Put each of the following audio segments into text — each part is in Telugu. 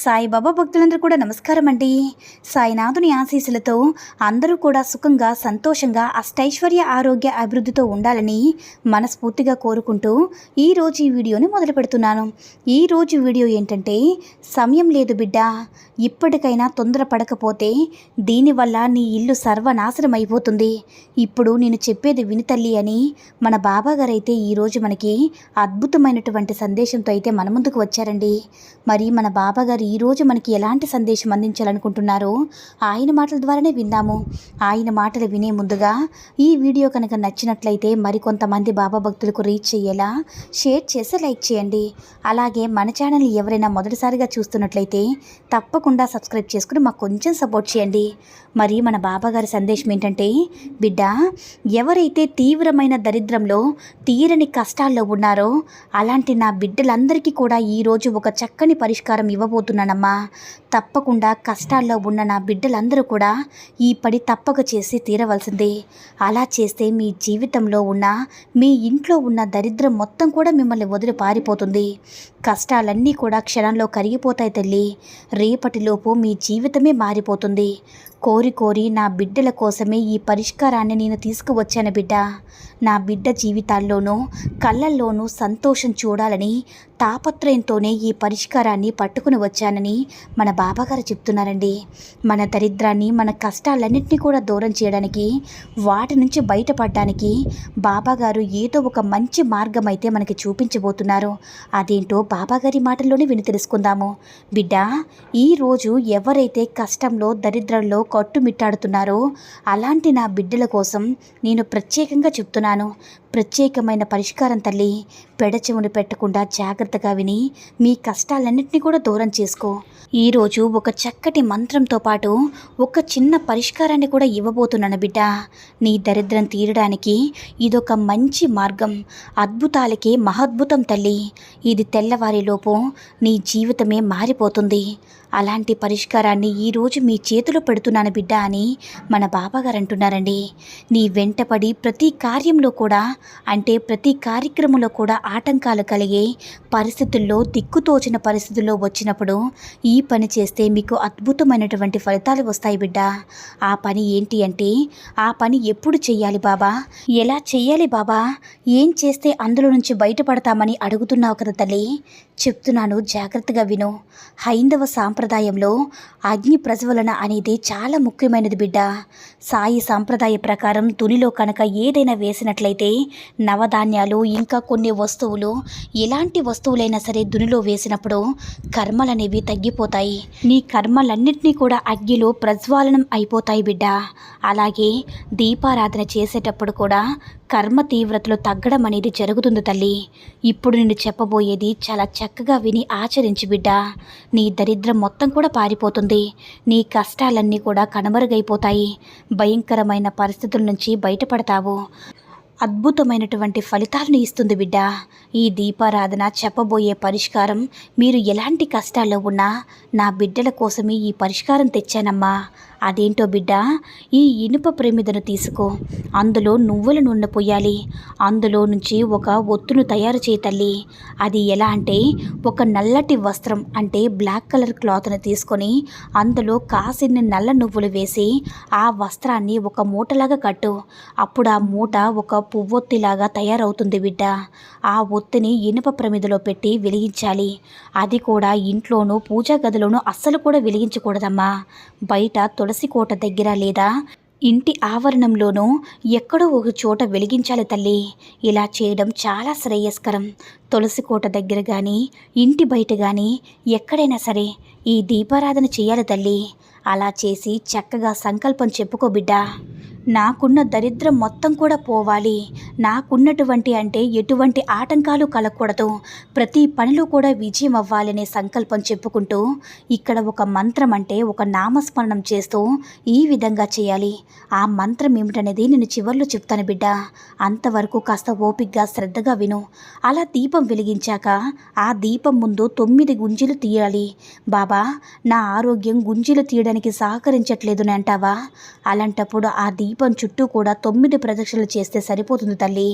సాయిబాబా భక్తులందరూ కూడా నమస్కారం అండి సాయినాథుని ఆశీస్సులతో అందరూ కూడా సుఖంగా సంతోషంగా అష్టైశ్వర్య ఆరోగ్య అభివృద్ధితో ఉండాలని మనస్ఫూర్తిగా కోరుకుంటూ ఈరోజు ఈ వీడియోని మొదలు పెడుతున్నాను. ఈరోజు వీడియో ఏంటంటే సమయం లేదు బిడ్డ. ఇప్పటికైనా తొందర పడకపోతే దీనివల్ల నీ ఇల్లు సర్వనాశనం అయిపోతుంది. ఇప్పుడు నేను చెప్పేది వినితల్లి అని మన బాబాగారైతే ఈరోజు మనకి అద్భుతమైనటువంటి సందేశంతో అయితే మన ముందుకు వచ్చారండి. మరి మన బాబాగారు ఈరోజు మనకి ఎలాంటి సందేశం అందించాలనుకుంటున్నారో ఆయన మాటల ద్వారానే విందాము. ఆయన మాటలు వినే ముందుగా ఈ వీడియో కనుక నచ్చినట్లయితే మరికొంతమంది బాబా భక్తులకు రీచ్ చేయేలా షేర్ చేసి లైక్ చేయండి. అలాగే మన ఛానల్ ఎవరైనా మొదటిసారిగా చూస్తున్నట్లయితే తప్పకుండా సబ్స్క్రైబ్ చేసుకుని మాకు కొంచెం సపోర్ట్ చేయండి. మరి మన బాబాగారి సందేశం ఏంటంటే బిడ్డ ఎవరైతే తీవ్రమైన దరిద్రంలో తీరని కష్టాల్లో ఉన్నారో అలాంటి నా బిడ్డలందరికీ కూడా ఈరోజు ఒక చక్కని పరిష్కారం ఇవ్వబోతున్నానమ్మా తప్పకుండా కష్టాల్లో ఉన్న నా బిడ్డలందరూ కూడా ఈ పడి తప్పక చేసి తీరవలసిందే. అలా చేస్తే మీ జీవితంలో ఉన్న మీ ఇంట్లో ఉన్న దరిద్రం మొత్తం కూడా మిమ్మల్ని వదిలి పారిపోతుంది. కష్టాలన్నీ కూడా క్షణంలో కరిగిపోతాయి తల్లి. రేపటిలోపు మీ జీవితమే మారిపోతుంది. కోరి కోరి నా బిడ్డల కోసమే ఈ పరిష్కారాన్ని నేను తీసుకువచ్చాను బిడ్డ. నా బిడ్డ జీవితాల్లోనూ కళ్ళల్లోనూ సంతోషం చూడాలని తాపత్రయంతోనే ఈ పరిష్కారాన్ని పట్టుకుని వచ్చానని మన బాబాగారు చెప్తున్నారండి. మన దరిద్రాన్ని మన కష్టాలన్నింటినీ కూడా దూరం చేయడానికి వాటి నుంచి బయటపడడానికి బాబాగారు ఏదో ఒక మంచి మార్గం అయితే మనకి చూపించబోతున్నారు. అదేంటో బాబాగారి మాటల్లోనే విని తెలుసుకుందాము. బిడ్డ ఈరోజు ఎవరైతే కష్టంలో దరిద్రంలో కట్టుమిట్టాడుతున్నారో అలాంటి నా బిడ్డల కోసం నేను ప్రత్యేకంగా చెప్తున్నాను. ప్రత్యేకమైన పరిష్కారం తల్లి పెడచెవును పెట్టకుండా జాగ్రత్తగా విని మీ కష్టాలన్నింటినీ కూడా దూరం చేసుకో. ఈరోజు ఒక చక్కటి మంత్రంతో పాటు ఒక చిన్న పరిష్కారాన్ని కూడా ఇవ్వబోతున్నాను బిడ్డ. నీ దరిద్రం తీరడానికి ఇదొక మంచి మార్గం. అద్భుతాలకి మహద్భుతం తల్లి. ఇది తెల్ల తెల్లవారిలోపు నీ జీవితమే మారిపోతుంది. అలాంటి పరిష్కారాన్ని ఈరోజు మీ చేతిలో పెడుతున్నాను బిడ్డ అని మన బాబాగారు అంటున్నారండి. నీ వెంటపడి ప్రతి కార్యంలో కూడా అంటే ప్రతి కార్యక్రమంలో కూడా ఆటంకాలు కలిగే పరిస్థితుల్లో దిక్కుతోచిన పరిస్థితుల్లో వచ్చినప్పుడు ఈ పని చేస్తే మీకు అద్భుతమైనటువంటి ఫలితాలు వస్తాయి బిడ్డ. ఆ పని ఏంటి అంటే ఆ పని ఎప్పుడు చెయ్యాలి బాబా? ఎలా చెయ్యాలి బాబా? ఏం చేస్తే అందులో నుంచి బయటపడతామని అడుగుతున్నావు కదా తల్లి. చెప్తున్నాను జాగ్రత్తగా విను. హైందవ సాంప్రదాయంలో అగ్ని ప్రజ్వలన అనేది చాలా ముఖ్యమైనది బిడ్డ. సాయి సాంప్రదాయ ప్రకారం తునిలో కనుక ఏదైనా వేసినట్లయితే నవధాన్యాలు ఇంకా కొన్ని వస్తువులు ఎలాంటి వస్తువులైనా సరే దునిలో వేసినప్పుడు కర్మలనేవి తగ్గిపోతాయి. నీ కర్మలన్నింటినీ కూడా అగ్నిలో ప్రజ్వాలనం అయిపోతాయి బిడ్డ. అలాగే దీపారాధన చేసేటప్పుడు కూడా కర్మ తీవ్రతలు తగ్గడం అనేది జరుగుతుంది తల్లి. ఇప్పుడు నేను చెప్పబోయేది చాలా చక్కగా విని ఆచరించి బిడ్డ. నీ దరిద్రం మొత్తం కూడా పారిపోతుంది. నీ కష్టాలన్నీ కూడా కనుమరుగైపోతాయి. భయంకరమైన పరిస్థితుల నుంచి బయటపడతావు. అద్భుతమైనటువంటి ఫలితాలను ఇస్తుంది బిడ్డ. ఈ దీపారాధన చెప్పబోయే పరిష్కారం మీరు ఎలాంటి కష్టాల్లో ఉన్నా నా బిడ్డల కోసమే ఈ పరిష్కారం తెచ్చానమ్మా. అదేంటో బిడ్డ ఈ ఇనుప ప్రమిదను తీసుకో. అందులో నువ్వుల నూనె పోయాలి. అందులో నుంచి ఒక ఒత్తును తయారు చేయి తల్లి. అది ఎలా అంటే ఒక నల్లటి వస్త్రం అంటే బ్లాక్ కలర్ క్లాత్ను తీసుకొని అందులో కాసిన్ని నల్ల నువ్వులు వేసి ఆ వస్త్రాన్ని ఒక మూటలాగా కట్టు. అప్పుడు ఆ మూట ఒక పువ్వొత్తిలాగా తయారవుతుంది బిడ్డ. ఆ ఒత్తిని ఇనుప ప్రమిదలో పెట్టి వెలిగించాలి. అది కూడా ఇంట్లోనూ పూజా గదిలోనూ అస్సలు కూడా వెలిగించకూడదమ్మా. బయట తులసి కోట దగ్గర లేదా ఇంటి ఆవరణంలోనూ ఎక్కడో ఒక చోట వెలిగించాలి తల్లి. ఇలా చేయడం చాలా శ్రేయస్కరం. తులసి కోట దగ్గర కానీ ఇంటి బయట కానీ ఎక్కడైనా సరే ఈ దీపారాధన చేయాలి తల్లి. అలా చేసి చక్కగా సంకల్పం చెప్పుకో బిడ్డా. నాకున్న దరిద్రం మొత్తం కూడా పోవాలి. నాకున్నటువంటి అంటే ఎటువంటి ఆటంకాలు కలగకూడదు. ప్రతి పనిలో కూడా విజయం అవ్వాలనే సంకల్పం చెప్పుకుంటూ ఇక్కడ ఒక మంత్రం అంటే ఒక నామస్మరణం చేస్తూ ఈ విధంగా చేయాలి. ఆ మంత్రం ఏమిటనేది నేను చివర్లో చెప్తాను బిడ్డ. అంతవరకు కాస్త ఓపిగ్గా శ్రద్ధగా విను. అలా దీపం వెలిగించాక ఆ దీపం ముందు తొమ్మిది గుంజీలు తీయాలి. బాబా నా ఆరోగ్యం గుంజీలు తీయడానికి సహకరించట్లేదు అంటావా? అలాంటప్పుడు ఆ దీపం దీపం చుట్టూ కూడా తొమ్మిది ప్రదక్షిణలు చేస్తే సరిపోతుంది తల్లి.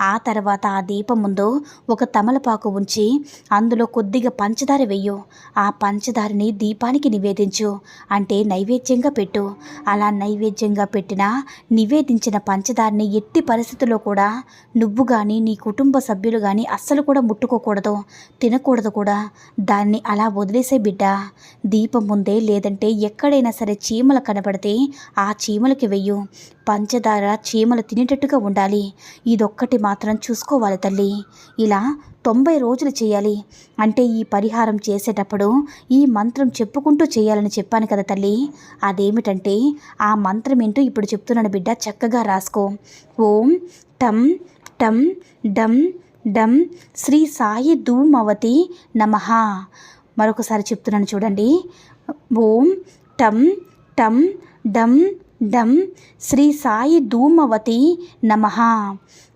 ఆ తర్వాత ఆ దీపం ముందు ఒక తమలపాకు ఉంచి అందులో కొద్దిగా పంచదార వెయ్యు ఆ పంచదారని దీపానికి నివేదించు. అంటే నైవేద్యంగా పెట్టు. అలా నైవేద్యంగా పెట్టిన నివేదించిన పంచదారని ఎట్టి పరిస్థితుల్లో కూడా నువ్వు కానీ నీ కుటుంబ సభ్యులు కానీ అస్సలు కూడా ముట్టుకోకూడదు. తినకూడదు కూడా. దాన్ని అలా వదిలేసే బిడ్డ. దీపం ముందే లేదంటే ఎక్కడైనా సరే చీమలు కనబడితే ఆ చీమలకి వెయ్యు పంచదార చీమలు తినేటట్టుగా ఉండాలి. ఇదొక్కటి మాత్రం చూసుకోవాలి తల్లి. ఇలా తొంభై రోజులు చేయాలి. అంటే ఈ పరిహారం చేసేటప్పుడు ఈ మంత్రం చెప్పుకుంటూ చేయాలని చెప్పాను కదా తల్లి. అదేమిటంటే ఆ మంత్రం ఏంటో ఇప్పుడు చెప్తున్నాను బిడ్డ చక్కగా రాసుకో. ఓం టం టం డం డం శ్రీ సాయి ధూమవతి నమః. మరొకసారి చెప్తున్నాను చూడండి. ఓం టం టం డం డం శ్రీ సాయి ధూమవతి నమ.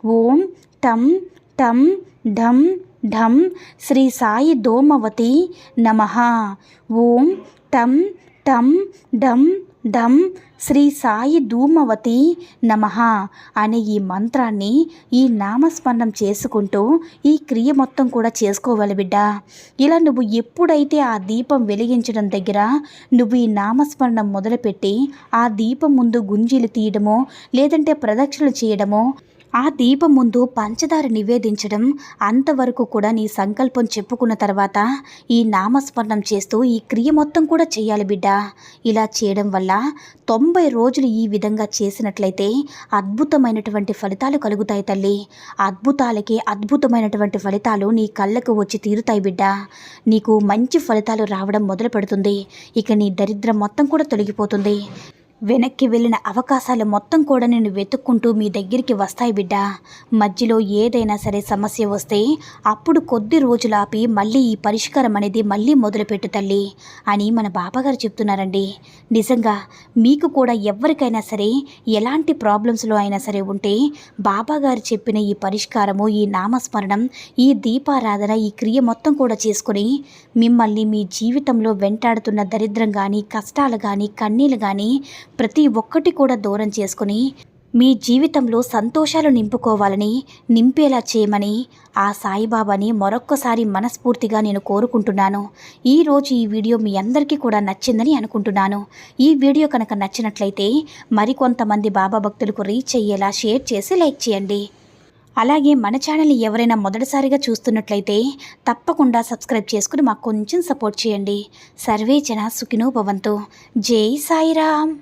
ఓం టం టం ఢం ఢం శ్రీ సాయి ధూమవతి నమ. ఓం టం టం ఢం దం శ్రీ సాయి ధూమవతి నమ అనే ఈ మంత్రాన్ని ఈ నామస్మరణం చేసుకుంటూ ఈ క్రియ మొత్తం కూడా చేసుకోవాలి బిడ్డ. ఇలా నువ్వు ఎప్పుడైతే ఆ దీపం వెలిగించడం దగ్గర నువ్వు ఈ నామస్మరణం మొదలుపెట్టి ఆ దీపం ముందు గుంజీలు తీయడమో లేదంటే ప్రదక్షిణలు చేయడమో ఆ దీపం ముందు పంచదార నివేదించడం అంతవరకు కూడా నీ సంకల్పం చెప్పుకున్న తర్వాత ఈ నామస్మరణం చేస్తూ ఈ క్రియ మొత్తం కూడా చేయాలి బిడ్డ. ఇలా చేయడం వల్ల తొంభై రోజులు ఈ విధంగా చేసినట్లయితే అద్భుతమైనటువంటి ఫలితాలు కలుగుతాయి తల్లి. అద్భుతాలకి అద్భుతమైనటువంటి ఫలితాలు నీ కళ్ళకు వచ్చి తీరుతాయి బిడ్డ. నీకు మంచి ఫలితాలు రావడం మొదలు పెడుతుంది ఇక నీ దరిద్రం మొత్తం కూడా తొలగిపోతుంది. వెనక్కి వెళ్ళిన అవకాశాలు మొత్తం కూడా నేను వెతుక్కుంటూ మీ దగ్గరికి వస్తాయి బిడ్డ. మధ్యలో ఏదైనా సరే సమస్య వస్తే అప్పుడు కొద్ది రోజులు ఆపి మళ్ళీ ఈ పరిష్కారం అనేది మళ్ళీ మొదలుపెట్టు తల్లి అని మన బాబాగారు చెప్తున్నారండి. నిజంగా మీకు కూడా ఎవరికైనా సరే ఎలాంటి ప్రాబ్లమ్స్లో అయినా సరే ఉంటే బాబాగారు చెప్పిన ఈ పరిష్కారము ఈ నామస్మరణం ఈ దీపారాధన ఈ క్రియ మొత్తం కూడా చేసుకొని మిమ్మల్ని మీ జీవితంలో వెంటాడుతున్న దరిద్రం కానీ కష్టాలు కానీ కన్నీళ్ళు కానీ ప్రతి ఒక్కటి కూడా దూరం చేసుకుని మీ జీవితంలో సంతోషాలు నింపుకోవాలని నింపేలా చేయమని ఆ సాయిబాబాని మరొక్కసారి మనస్ఫూర్తిగా నేను కోరుకుంటున్నాను. ఈరోజు ఈ వీడియో మీ అందరికీ కూడా నచ్చిందని అనుకుంటున్నాను. ఈ వీడియో కనుక నచ్చినట్లయితే మరికొంతమంది బాబా భక్తులకు రీచ్ అయ్యేలా షేర్ చేసి లైక్ చేయండి. అలాగే మన ఛానల్ని ఎవరైనా మొదటిసారిగా చూస్తున్నట్లయితే తప్పకుండా సబ్స్క్రైబ్ చేసుకుని మాకు కొంచెం సపోర్ట్ చేయండి. సర్వే జన సుఖినో భవంతు. జై సాయిరామ్.